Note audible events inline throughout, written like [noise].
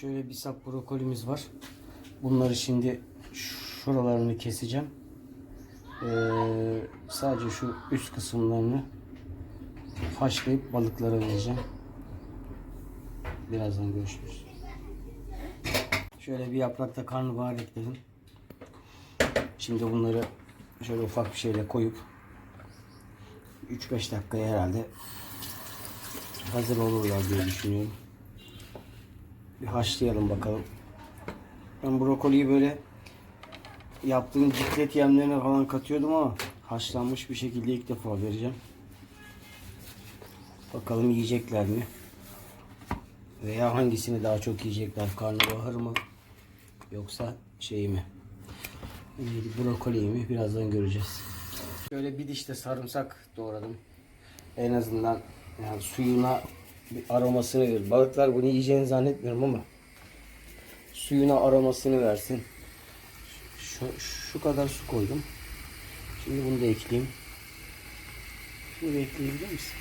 Şöyle bir sap brokolimiz var. Bunları şimdi şuralarını keseceğim. Ee, sadece şu üst kısımlarını haşlayıp balıklara vereceğim. Birazdan görüşürüz. Şöyle bir yaprakta karnabahar ekledim. Şimdi bunları şöyle ufak bir şeyle koyup 3-5 dakikaya herhalde hazır olurlar diye düşünüyorum. Bir haşlayalım bakalım. Ben brokoliyi böyle yaptığım ciklet yemlerine falan katıyordum ama haşlanmış bir şekilde ilk defa vereceğim. Bakalım yiyecekler mi? Veya hangisini daha çok yiyecekler? Karnabahar mı? Yoksa şey mi? Brokoli mi? Birazdan göreceğiz. Şöyle bir diş de sarımsak doğradım. En azından yani suyuna bir aromasını verir. Balıklar bunu yiyeceğini zannetmiyorum ama suyuna aromasını versin. Şu, şu kadar su koydum. Şimdi bunu da ekleyeyim. Şunu da ekleyebilir misin?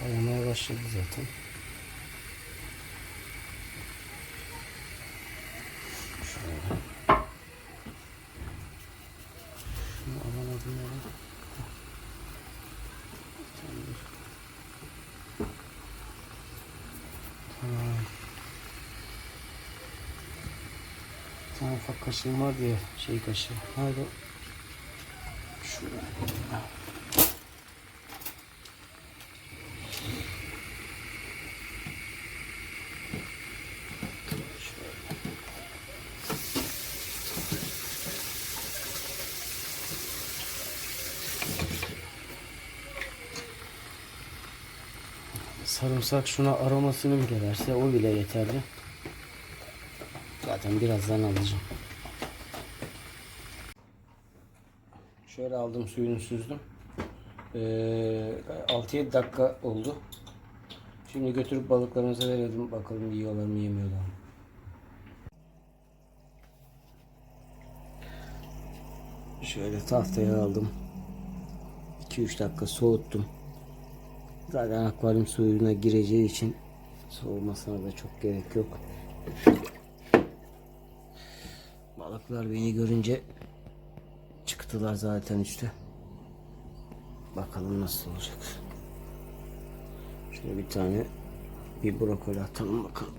Kaynamaya başladı zaten. Şöyle. Şunu aman bunları. Tamam. Bir tane ufak kaşığım var diye şey kaşığı. Nerede? Şurada. Sarımsak şuna aromasını bile verse o bile yeterli. Zaten birazdan alacağım. Şöyle aldım suyunu süzdüm. Ee, 6-7 dakika oldu. Şimdi götürüp balıklarımıza verelim bakalım yiyorlar mı yemiyorlar mı. Şöyle tahtaya aldım. 2-3 dakika soğuttum. Zaten akvaryum suyuna gireceği için soğumasına da çok gerek yok. Balıklar beni görünce çıktılar zaten üstte. Bakalım nasıl olacak. Şöyle bir tane bir brokoli atalım bakalım.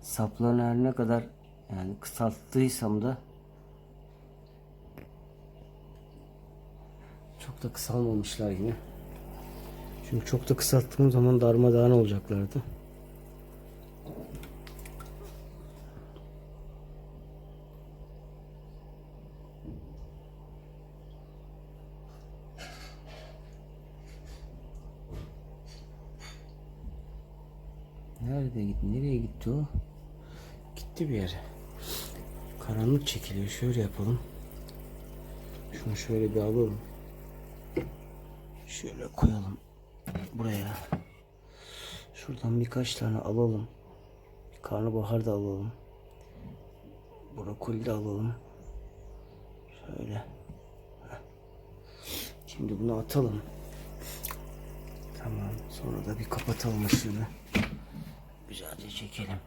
saplarını her ne kadar yani kısalttıysam da çok da kısalmamışlar yine. Çünkü çok da kısalttığım zaman darmadağın olacaklardı. Nerede gitti? Nereye gitti o? Gitti bir yere. Karanlık çekiliyor. Şöyle yapalım. Şunu şöyle bir alalım. Şöyle koyalım. Buraya. Şuradan birkaç tane alalım. Karnabahar da alalım. Brokoli de alalım. Şöyle. Şimdi bunu atalım. Tamam. Sonra da bir kapatalım ışığını. Güzelce çekelim.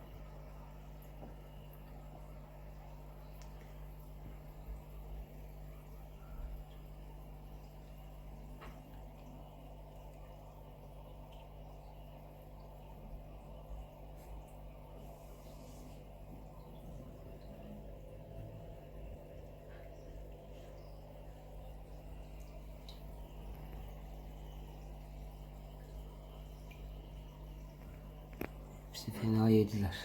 Hepsi fena yediler.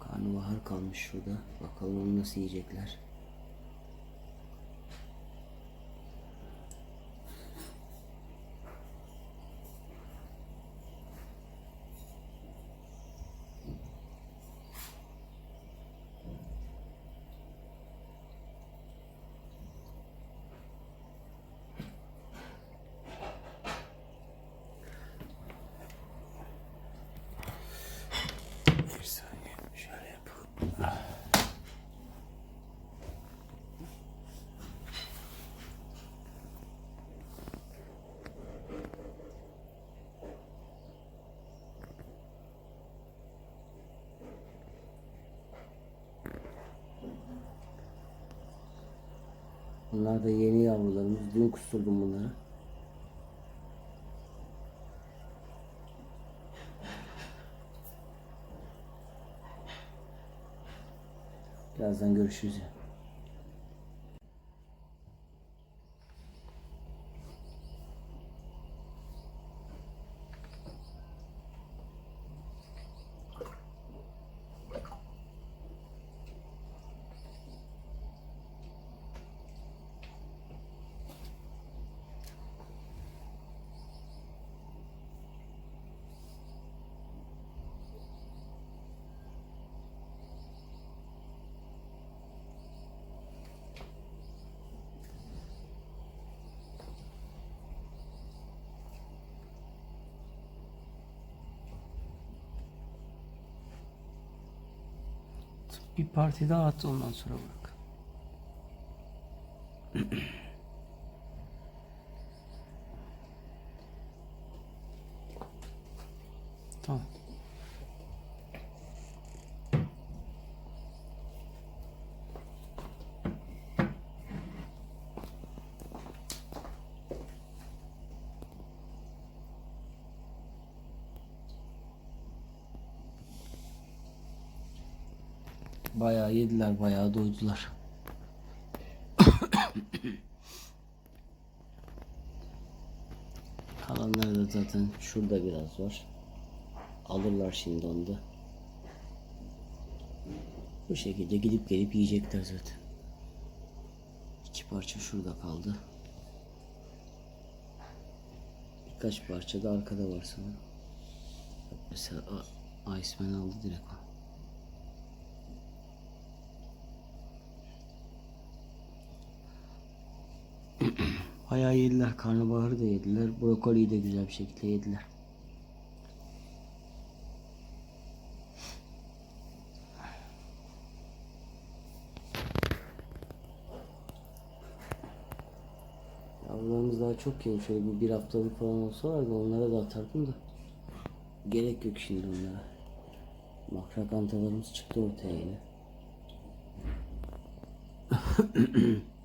Karnabahar kalmış şurada. Bakalım onu nasıl yiyecekler. Bunlar da yeni yavrularımız. Dün kusturdum bunları. Birazdan görüşürüz. ya. Bir parti daha at ondan sonra bırak. tamam. Bayağı yediler, bayağı doydular. [coughs] Kalanları da zaten şurada biraz var. Alırlar şimdi onu da. Bu şekilde gidip gelip yiyecekler zaten. İki parça şurada kaldı. Birkaç parça da arkada var sanırım. Mesela Iceman aldı direkt o. Bayağı yediler. Karnabaharı da yediler. Brokoliyi de güzel bir şekilde yediler. Yavrularımız daha çok yeni. Şöyle bir, bir haftalık falan olsalardı onlara da atardım da. Gerek yok şimdi onlara. Makrak antalarımız çıktı ortaya yine. [clears throat]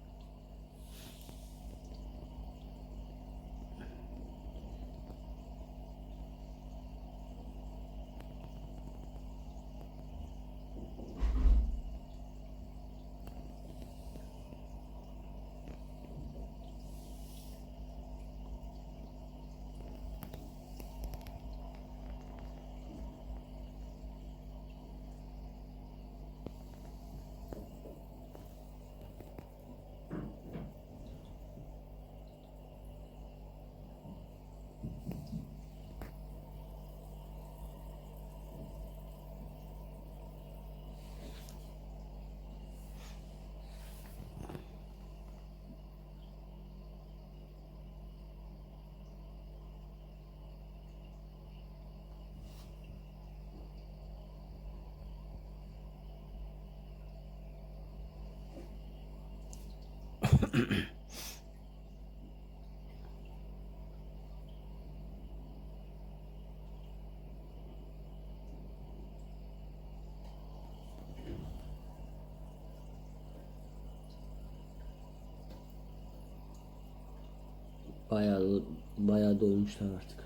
Bayağı bayağı doymuşlar artık.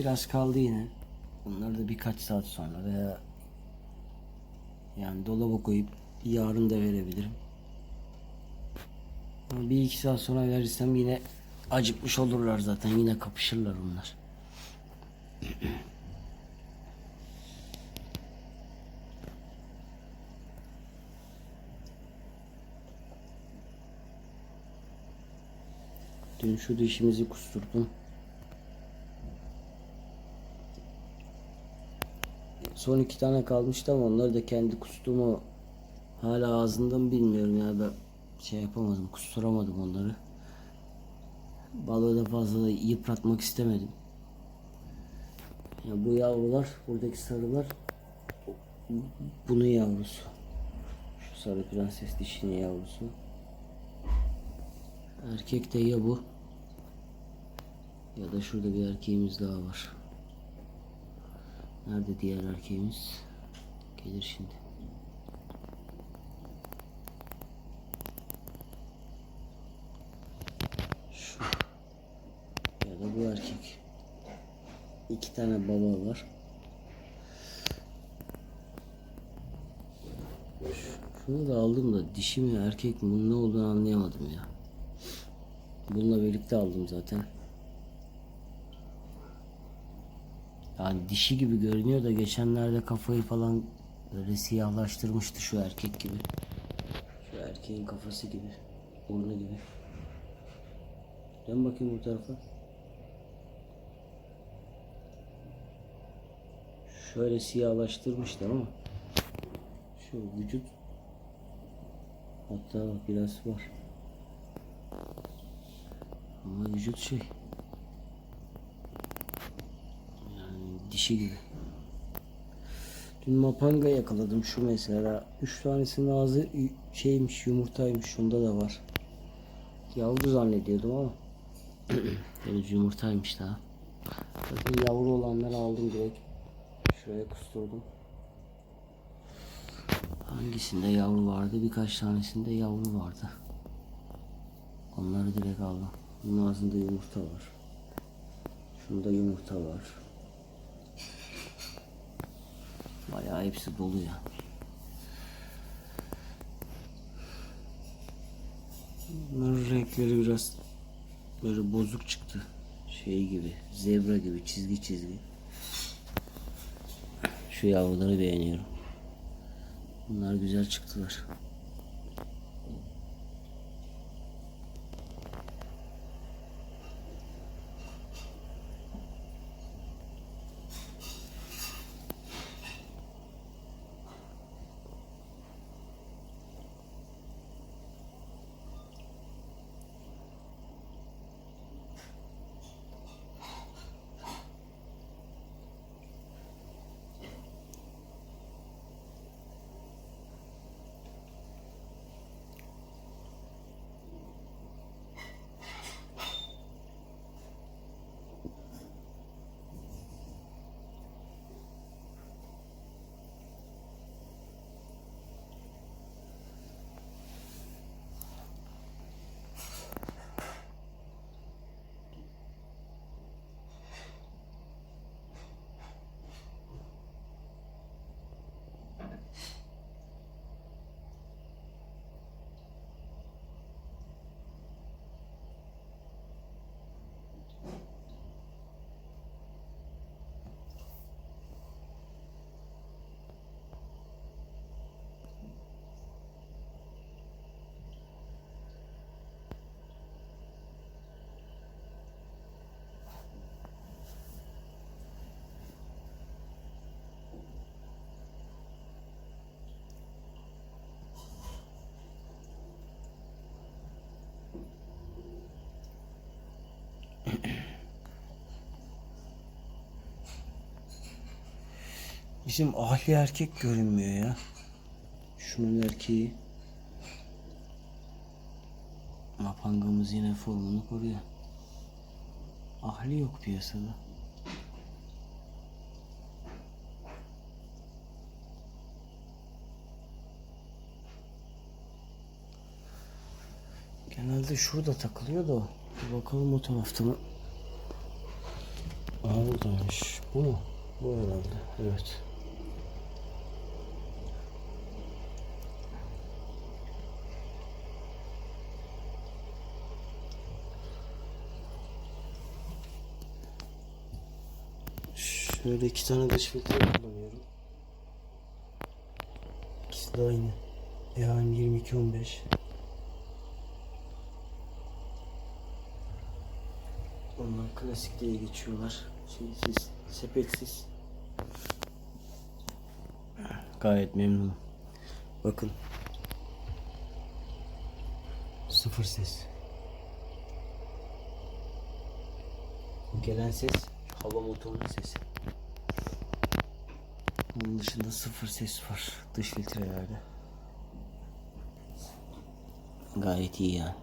Biraz kaldı yine. Bunları da birkaç saat sonra veya yani dolaba koyup yarın da verebilirim. Ama bir iki saat sonra verirsem yine acıkmış olurlar zaten. Yine kapışırlar onlar. Dün şu dişimizi kusturdum. Son iki tane kalmıştı ama onları da kendi kustumu hala ağzında mı bilmiyorum ya ben şey yapamadım kusturamadım onları. Balığı da fazla yıpratmak istemedim. Ya bu yavrular, buradaki sarılar bunun yavrusu. Şu sarı prenses dişinin yavrusu. Erkek de ya bu ya da şurada bir erkeğimiz daha var. Nerede diğer erkeğimiz? Gelir şimdi. Şu. Ya da bu erkek. İki tane baba var. Şunu da aldım da dişi mi erkek mi ne olduğunu anlayamadım ya. Bununla birlikte aldım zaten. Yani dişi gibi görünüyor da geçenlerde kafayı falan böyle siyahlaştırmıştı şu erkek gibi. Şu erkeğin kafası gibi. Burnu gibi. Dön bakayım bu tarafa. Şöyle siyahlaştırmıştı ama şu vücut hatta biraz var. Ama vücut şey yani dişi gibi. Dün mapanga yakaladım şu mesela. Üç tanesinin ağzı şeymiş yumurtaymış. Şunda da var. Yavru zannediyordum ama [clears throat] henüz yumurtaymış daha. Zaten yavru olanları aldım direkt. Şuraya kusturdum. Hangisinde yavru vardı? Birkaç tanesinde yavru vardı. Onları direkt aldım. Bunun ağzında yumurta var. Şunda yumurta var. Bayağı hepsi dolu ya. Bunların renkleri biraz böyle bozuk çıktı. Şey gibi, zebra gibi çizgi çizgi. Şu yavruları beğeniyorum. Bunlar güzel çıktılar. Bizim ahli erkek görünmüyor ya. Şunun erkeği. Mapangamız yine formunu koruyor. Ahli yok piyasada. Genelde şurada takılıyor da bir bakalım o tarafta mı? Aa buradaymış. Bu mu? Bu herhalde. Evet. Şöyle iki tane dış filtre kullanıyorum. İkisi de aynı. EHM 2215. Onlar klasik diye geçiyorlar. Şeysiz, sepetsiz. Gayet memnunum. Bakın. Sıfır ses. Gelen ses hava motorunun sesi. Onun dışında sıfır ses var dış filtrelerde. Gayet iyi yani.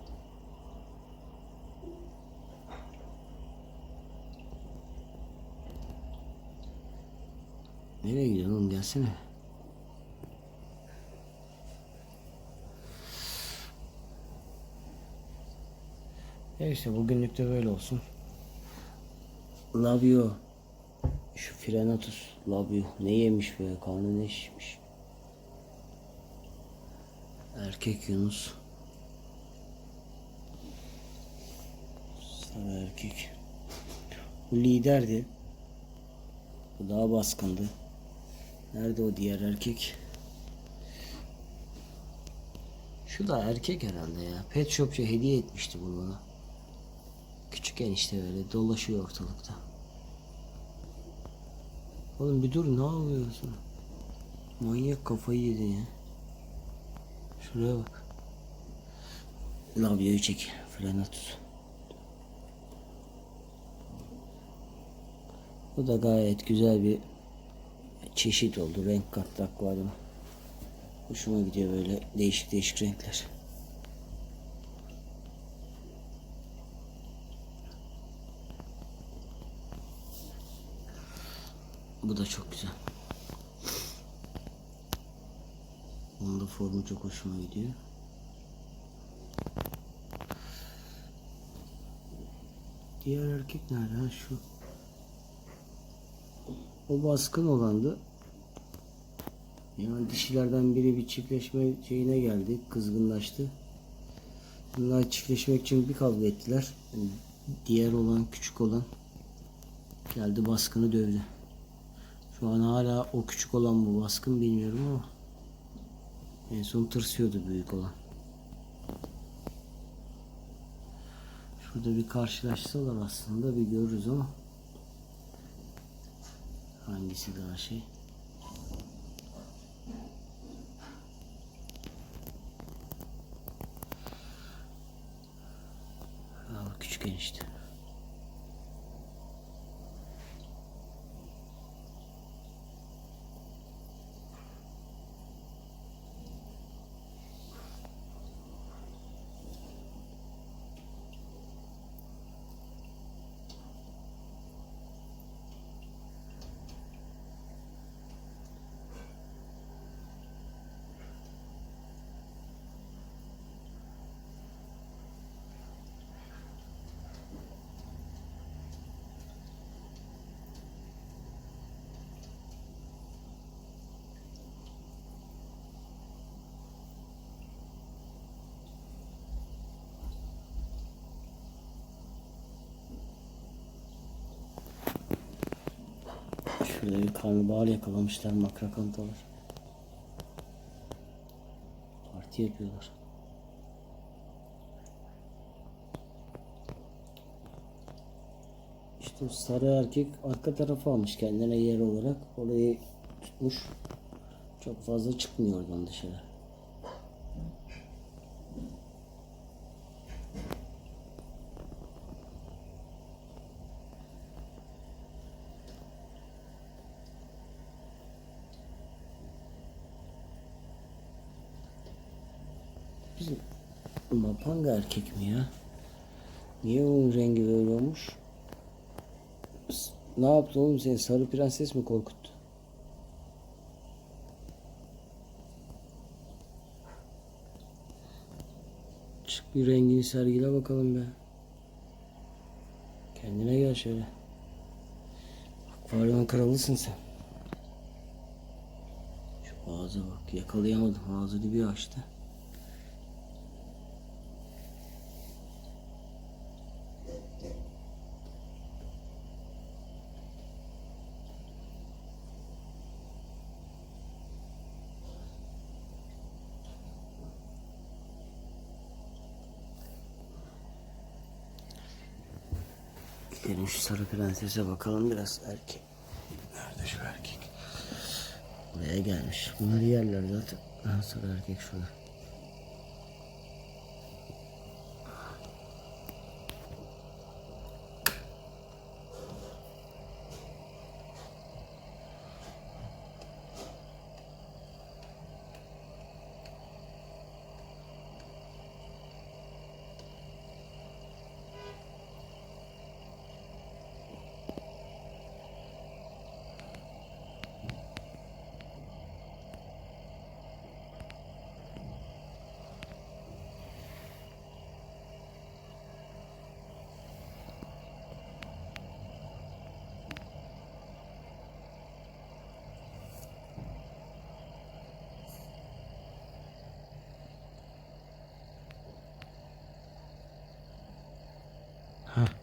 Nereye gidiyorsun oğlum gelsene. Neyse bugünlük de böyle olsun. Love you. Şu Frenatus you. Ne yemiş be? Karnı ne şişmiş? Erkek Yunus. Sarı erkek. Bu liderdi. Bu daha baskındı. Nerede o diğer erkek? Şu da erkek herhalde ya. Pet Shop'ça hediye etmişti bunu bana. Küçükken işte böyle dolaşıyor ortalıkta. Oğlum bir dur ne yapıyorsun? Manyak kafayı yedin ya. Şuraya bak. Labio'yu çek. Frene tut. Bu da gayet güzel bir çeşit oldu. Renk kattı akvaryuma. Hoşuma gidiyor böyle değişik değişik renkler. Bu da çok güzel. Onun da formu çok hoşuma gidiyor. Diğer erkek nerede? Ha şu. O baskın olandı. Yani dişilerden biri bir çiftleşme şeyine geldi. Kızgınlaştı. Bunlar çiftleşmek için bir kavga ettiler. Diğer olan, küçük olan geldi baskını dövdü. Şu an hala o küçük olan bu baskın bilmiyorum ama en son tırsıyordu büyük olan. Şurada bir karşılaşsalar aslında bir görürüz ama hangisi daha şey? Aa, küçük enişte. Şurada bir karnabahar yakalamışlar makrakantalar. Parti yapıyorlar. İşte sarı erkek arka tarafa almış kendine yer olarak. Orayı tutmuş. Çok fazla çıkmıyor oradan dışarı. Bizim Mapanga erkek mi ya? Niye onun rengi böyle olmuş? Ne yaptı oğlum seni? Sarı prenses mi korkuttu? Çık bir rengini sergile bakalım be. Kendine gel şöyle. Akvaryumun kralısın sen. Şu ağza bak. Yakalayamadım. Ağzını bir açtı. Gidelim şu sarı prensese bakalım biraz erkek. Nerede şu erkek? Buraya gelmiş. Bunları yerler zaten. Ha, sarı erkek şurada.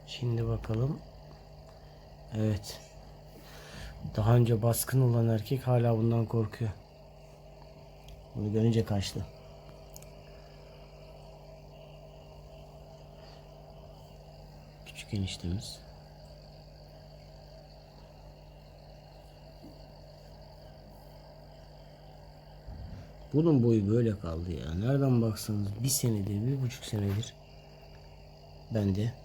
Şimdi bakalım. Evet. Daha önce baskın olan erkek hala bundan korkuyor. Bunu görünce kaçtı. Küçük eniştemiz. Bunun boyu böyle kaldı ya. Nereden baksanız bir senedir, bir buçuk senedir bende.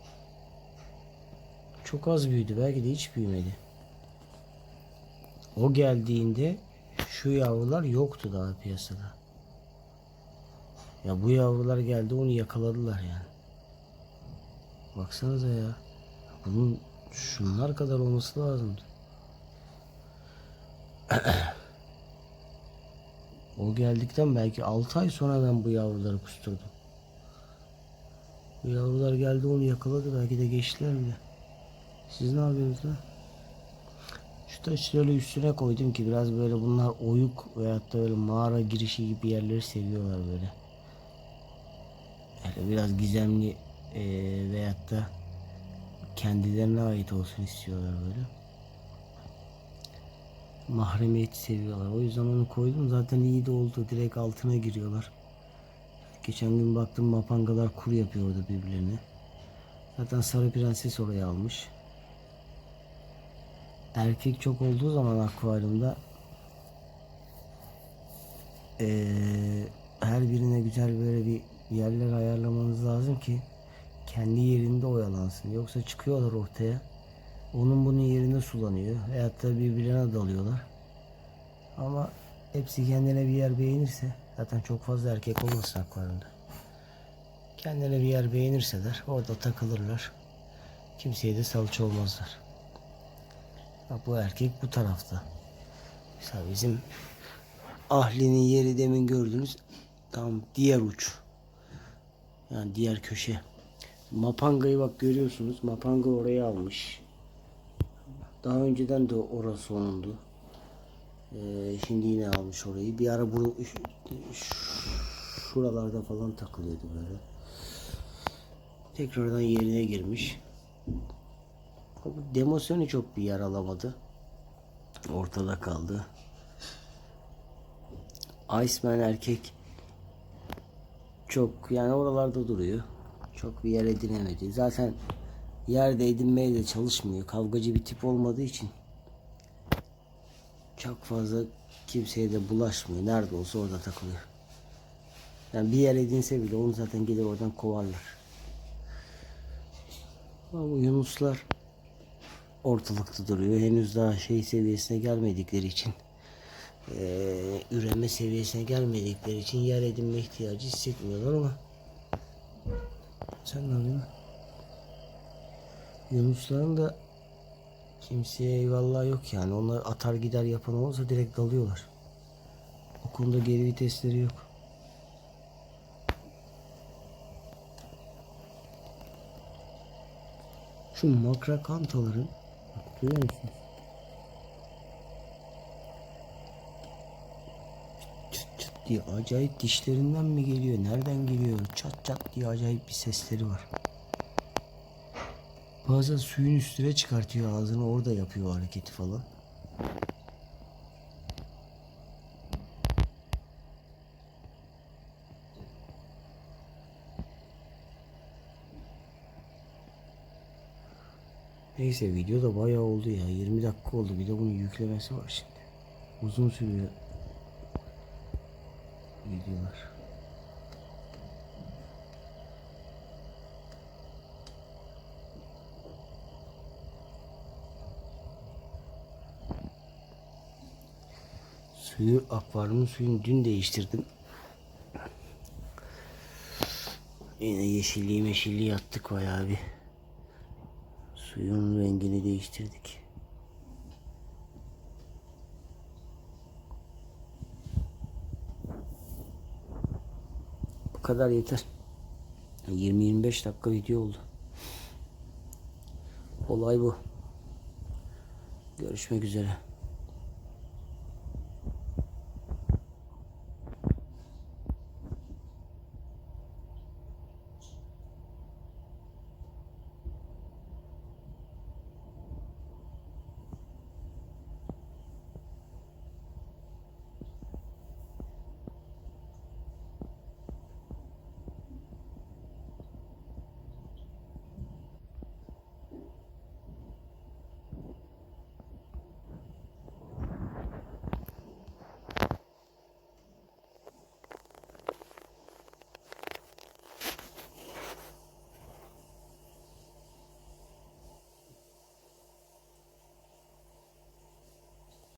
Çok az büyüdü. Belki de hiç büyümedi. O geldiğinde şu yavrular yoktu daha piyasada. Ya bu yavrular geldi onu yakaladılar yani. Baksanıza ya. Bunun şunlar kadar olması lazımdı. [clears throat] o geldikten belki 6 ay sonra ben bu yavruları kusturdum. Bu yavrular geldi onu yakaladı belki de geçtiler bile. Siz ne yapıyorsunuz lan? Şu taşları üstüne koydum ki biraz böyle bunlar oyuk veyahut da böyle mağara girişi gibi yerleri seviyorlar böyle. Yani biraz gizemli e, veyahut da kendilerine ait olsun istiyorlar böyle. Mahremiyeti seviyorlar. O yüzden onu koydum. Zaten iyi de oldu. Direkt altına giriyorlar. Geçen gün baktım mapangalar kur yapıyor orada birbirlerine. Zaten sarı prenses oraya almış. Erkek çok olduğu zaman akvaryumda eee, her birine güzel böyle bir yerler ayarlamanız lazım ki kendi yerinde oyalansın. Yoksa çıkıyorlar ortaya. Onun bunun yerinde sulanıyor. Veyahut da birbirine dalıyorlar. Ama hepsi kendine bir yer beğenirse zaten çok fazla erkek olmasın akvaryumda. Kendine bir yer beğenirseler orada takılırlar. Kimseye de salça olmazlar. Bu erkek bu tarafta. Mesela bizim Ahli'nin yeri demin gördünüz. Tam diğer uç. Yani diğer köşe. Mapanga'yı bak görüyorsunuz. Mapanga oraya almış. Daha önceden de orası onundu. Ee, şimdi yine almış orayı. Bir ara bu şuralarda falan takılıyordu böyle. Tekrardan yerine girmiş. Bu demosyonu çok bir yer alamadı. Ortada kaldı. Iceman erkek çok yani oralarda duruyor. Çok bir yer edinemedi. Zaten yerde edinmeye de çalışmıyor. Kavgacı bir tip olmadığı için çok fazla kimseye de bulaşmıyor. Nerede olsa orada takılıyor. Yani bir yer edinse bile onu zaten gelir oradan kovarlar. Ama bu yunuslar ortalıkta duruyor. Henüz daha şey seviyesine gelmedikleri için eee, üreme seviyesine gelmedikleri için yer edinme ihtiyacı hissetmiyorlar ama sen ne yapıyorsun? Yunusların da kimseye eyvallah yok yani. Onlar atar gider yapan olursa direkt dalıyorlar. O konuda geri vitesleri yok. Şu makrakantaların bak, duyuyor musunuz? Çıt çıt diye acayip dişlerinden mi geliyor? Nereden geliyor? Çat çat diye acayip bir sesleri var. Bazen suyun üstüne çıkartıyor ağzını orada yapıyor hareketi falan. Neyse video da bayağı oldu ya. 20 dakika oldu. Bir de bunun yüklemesi var şimdi. Uzun sürüyor. Videolar. Suyu akvaryumun suyunu dün değiştirdim. Yine yeşilliği meşilliği attık bayağı bir. Suyun rengini değiştirdik. Bu kadar yeter. 20-25 dakika video oldu. Olay bu. Görüşmek üzere.